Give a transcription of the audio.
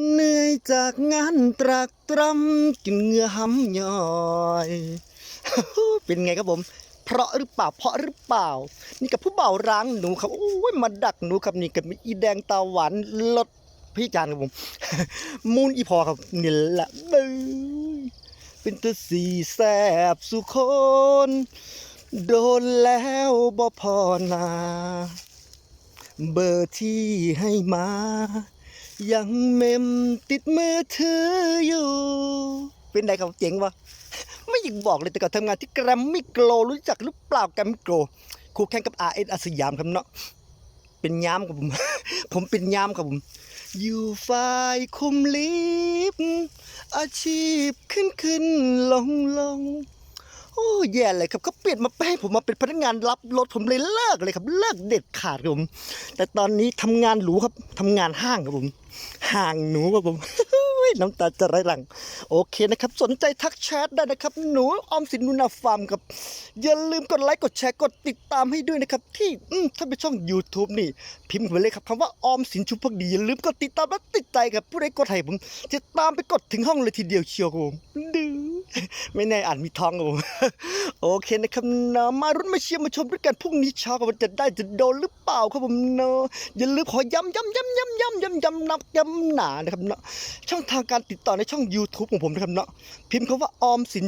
เหนื่อยจากงานตรากตรำจนเหงื่อห้ำย่อย เป็นไงครับผม เพราะหรือเปล่า เพราะหรือเปล่า นี่กับผู้เบาร้างหนูครับ โอ้ยมาดักหนูครับนี่กับมีอีแดงตาหวานลดพี่จานครับผม มูนอีพอครับนี่แหละเบ้เป็นตัวสีแสบสุคนโดนแล้วบ่พอนา เบอร์ที่ให้มา ยังเมมติดมือถืออยู่ เป็นไงครับเจ๋งวะไม่อยากบอกเลยแต่ก่อนทำงานที่แกรมมี่โกลรู้จักหรือเปล่าแกรมมี่โกลคู่แข่งกับ R S อสอาสยามครับเนาะเป็นยามครับผม ผมเป็นยามครับผม อยู่ฝ่ายคุมลิฟอาชีพขึ้นขึ้นลงลง โอ้แย่เลยครับเขาเปลี่ยนมาให้ผมมาเป็นพนักงานรับรถผมเลยเลิกเลยครับ เลิกเด็ดขาดครับผมแต่ตอนนี้ทำงานหรูครับทำงานห้างครับผมห่างหนูครับผมน้ำตาจะไหลหลัง โอเคนะครับ สนใจทักแชทได้นะครับ หนูออมสินนุนาฟาร์มครับ อย่าลืมกดไลค์กดแชร์กดติดตามให้ด้วยนะครับ ที่ถ้าเป็นช่อง YouTube นี่ พิมพ์ไปเลยครับคำว่าออมสินชุมพักดีอย่าลืมกดติดตามและติดใจครับผู้ใดกดให้ผมจะตามไปกดถึงห้องเลยทีเดียวเชียวครับผมดื้อ ไม่แน่อ่านมีทองครับผมโอเคนะครับนะมารุ่นมาเชียร์มาชมด้วยกันพรุ่งนี้เช้ากันว่าจะได้จะโดนหรือเปล่าครับผมเนาะอย่าลืมขอย้ำย้ำย้ำย้ำย้ำย้ำย้ำนักย้ำหนานะครับเนาะช่องทางการติดต่อในช่อง YouTube ของผมนะครับเนาะพิมพ์คำว่าออมสิน